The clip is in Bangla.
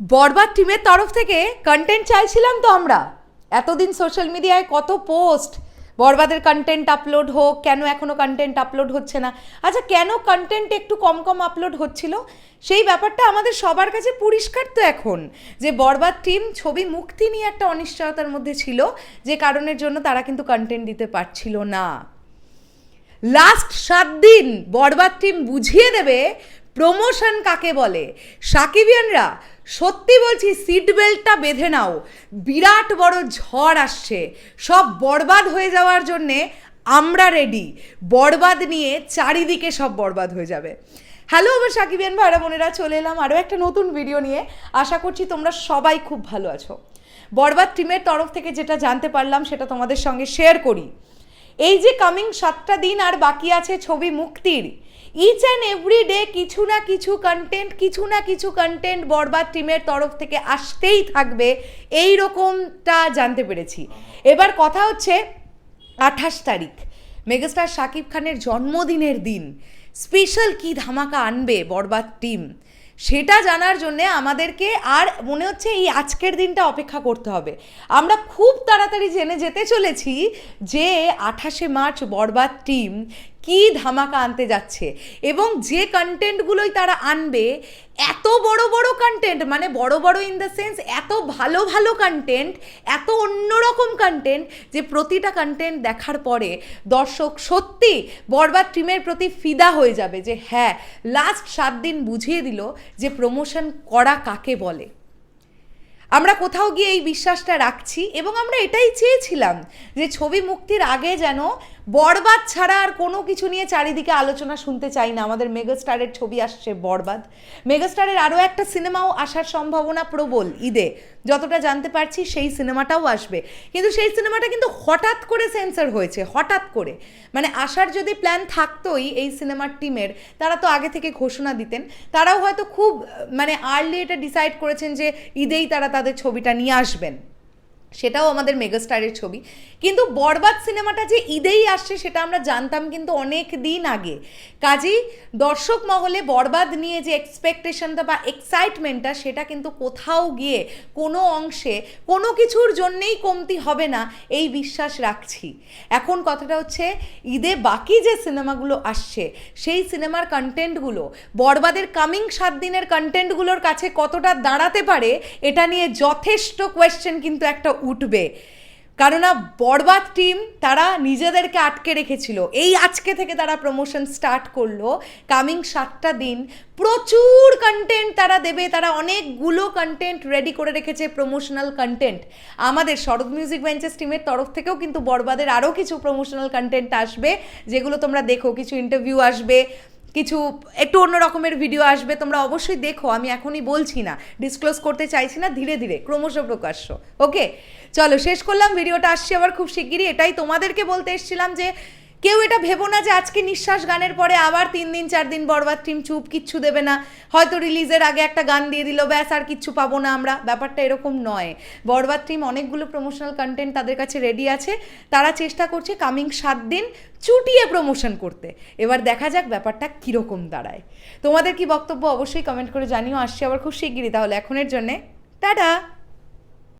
বরবাদ টিমের তরফ থেকে কন্টেন্ট চাইছিলাম তো আমরা। এতদিন সোশ্যাল মিডিয়ায় কত পোস্ট বরবাদের কন্টেন্ট আপলোড হোক, কেন এখনও কন্টেন্ট আপলোড হচ্ছে না? আচ্ছা কেন কন্টেন্ট একটু কম কম আপলোড হচ্ছিল? সেই ব্যাপারটা আমাদের সবার কাছে পরিষ্কার তো এখন, যে বরবাদ টিম ছবি মুক্তি নিয়ে একটা অনিশ্চয়তার মধ্যে ছিল, যে কারণের জন্য তারা কিন্তু কন্টেন্ট দিতে পারছিল না। লাস্ট সাত দিন বরবাদ টিম বুঝিয়ে দেবে প্রমোশন কাকে বলে। সাকিবিয়ানরা সত্যি বলছি সিট বেল্টটা বেঁধে নাও। বিরাট বড় ঝড় আসছে। সব বরবাদ হয়ে যাওয়ার জন্যে আমরা রেডি বরবাদ নিয়ে চারিদিকে সব বরবাদ হয়ে যাবে। হ্যালো আমার সাকিবিয়ান ভাইরা, বোনেরা, চলে এলাম আরও একটা নতুন ভিডিও নিয়ে। আশা করছি তোমরা সবাই খুব ভালো আছো। বরবাদ টিমের তরফ থেকে যেটা জানতে পারলাম, সেটা তোমাদের সঙ্গে শেয়ার করি। এই যে কামিং সাতটা দিন আর বাকি আছে ছবি মুক্তির ইচ অ্যান্ড এভরি ডে কিছু না কিছু কন্টেন্ট কিছু না কিছু কন্টেন্ট বরবাদ টিমের তরফ থেকে আসতেই থাকবে। এই রকমটা জানতে পেরেছি। এবার কথা হচ্ছে আঠাশ তারিখ। মেগাস্টার শাকিব খানের জন্মদিনের দিন। স্পেশাল কি ধামাকা আনবে বরবাদ টিম সেটা জানার জন্যে আমাদেরকে আর মনে হচ্ছে এই আজকের দিনটা অপেক্ষা করতে হবে। আমরা খুব তাড়াতাড়ি জেনে যেতে চলেছি যে আঠাশে মার্চ বরবাদ টিম কি ধামাকা আনতে যাচ্ছে? এবং যে কন্টেন্টগুলোই তারা আনবে, এত বড় বড় কন্টেন্ট মানে বড় বড় ইন দ্য সেন্স এত ভালো ভালো কন্টেন্ট এত অন্যরকম কন্টেন্ট যে প্রতিটা কন্টেন্ট দেখার পরে দর্শক সত্যি বরবাদ টিমের প্রতি ফিদা হয়ে যাবে যে হ্যাঁ লাস্ট সাত দিন বুঝিয়ে দিল যে প্রমোশন করা কাকে বলে। আমরা কোথাও গিয়ে এই বিশ্বাসটা রাখছি এবং আমরা এটাই চেয়েছিলাম যে ছবি মুক্তির আগে যেন বরবাদ ছাড়া আর কোনো কিছু নিয়ে চারিদিকে আলোচনা শুনতে চাই না। আমাদের মেগাস্টারের ছবি আসছে বরবাদ মেগাস্টারের আরও একটা সিনেমাও আসার সম্ভাবনা প্রবল ঈদে। যতটা জানতে পারছি সেই সিনেমাটাও আসবে। কিন্তু সেই সিনেমাটা কিন্তু হঠাৎ করে সেন্সার হয়েছে, হঠাৎ করে। মানে আসার যদি প্ল্যান থাকতোই এই সিনেমার টিমের, তারা তো আগে থেকে ঘোষণা দিতেন। তারাও হয়তো খুব মানে আর্লি এটা ডিসাইড করেছেন যে ঈদেই তারা তাদের ছবিটা নিয়ে আসবেন। সেটাও আমাদের মেগাস্টারের ছবি। কিন্তু বরবাদ সিনেমাটা যে ঈদেই আসছে সেটা আমরা জানতাম কিন্তু অনেক দিন আগে। কাজেই দর্শক মহলে বরবাদ নিয়ে যে এক্সপেকটেশনটা বা এক্সাইটমেন্টটা সেটা কিন্তু কোথাও গিয়ে কোনো অংশে কোনো কিছুর জন্যেই কমতি হবে না, এই বিশ্বাস রাখছি। এখন কথাটা হচ্ছে, ঈদে বাকি যে সিনেমাগুলো আসছে, সেই সিনেমার কন্টেন্টগুলো বরবাদের কামিং সাত দিনের কন্টেন্টগুলোর কাছে কতটা দাঁড়াতে পারে, এটা নিয়ে যথেষ্ট কোয়েশ্চেন কিন্তু একটা উঠবে। কেননা বরবাদ টিম তারা নিজেদেরকে আটকে রেখেছিল। এই আজকে থেকে তারা প্রমোশন স্টার্ট করল। কামিং সাতটা দিন। প্রচুর কন্টেন্ট তারা দেবে। তারা অনেকগুলো কন্টেন্ট রেডি করে রেখেছে প্রমোশনাল কন্টেন্ট আমাদের শরৎ মিউজিক বেঞ্চেস টিমের তরফ থেকেও কিন্তু বরবাদের আরও কিছু প্রমোশনাল কন্টেন্ট আসবে, যেগুলো তোমরা দেখো। কিছু ইন্টারভিউ আসবে। কিছু একটু অন্য রকমের ভিডিও আসবে, তোমরা অবশ্যই দেখো, আমি এখনই বলছি না ডিসক্লোজ করতে চাইছি না, ধীরে ধীরে, ক্রমশ প্রকাশ্য ওকে চলো, শেষ করলাম ভিডিওটা আসছি আবার খুব শিগগিরই, এটাই তোমাদেরকে বলতে এসেছিলাম যে কেউ এটা ভেবো না যে আজকে নিঃশ্বাস গানের পরে আবার তিন দিন, চার দিন বরবাদ, টিম চুপ, কিচ্ছু দেবে না। হয়তো রিলিজের আগে একটা গান দিয়ে দিল, ব্যাস, আর কিচ্ছু পাবো না আমরা। ব্যাপারটা এরকম নয়। বরবাদ টিম অনেকগুলো প্রমোশনাল কন্টেন্ট তাদের কাছে রেডি আছে। তারা চেষ্টা করছে কামিং সাত দিন চুটিয়ে প্রমোশন করতে। এবার দেখা যাক ব্যাপারটা কীরকম দাঁড়ায়। তোমাদের কি বক্তব্য অবশ্যই কমেন্ট করে জানিও। আসছি আবার খুব শিগগিরই, তাহলে এখনের জন্যে। টাটা!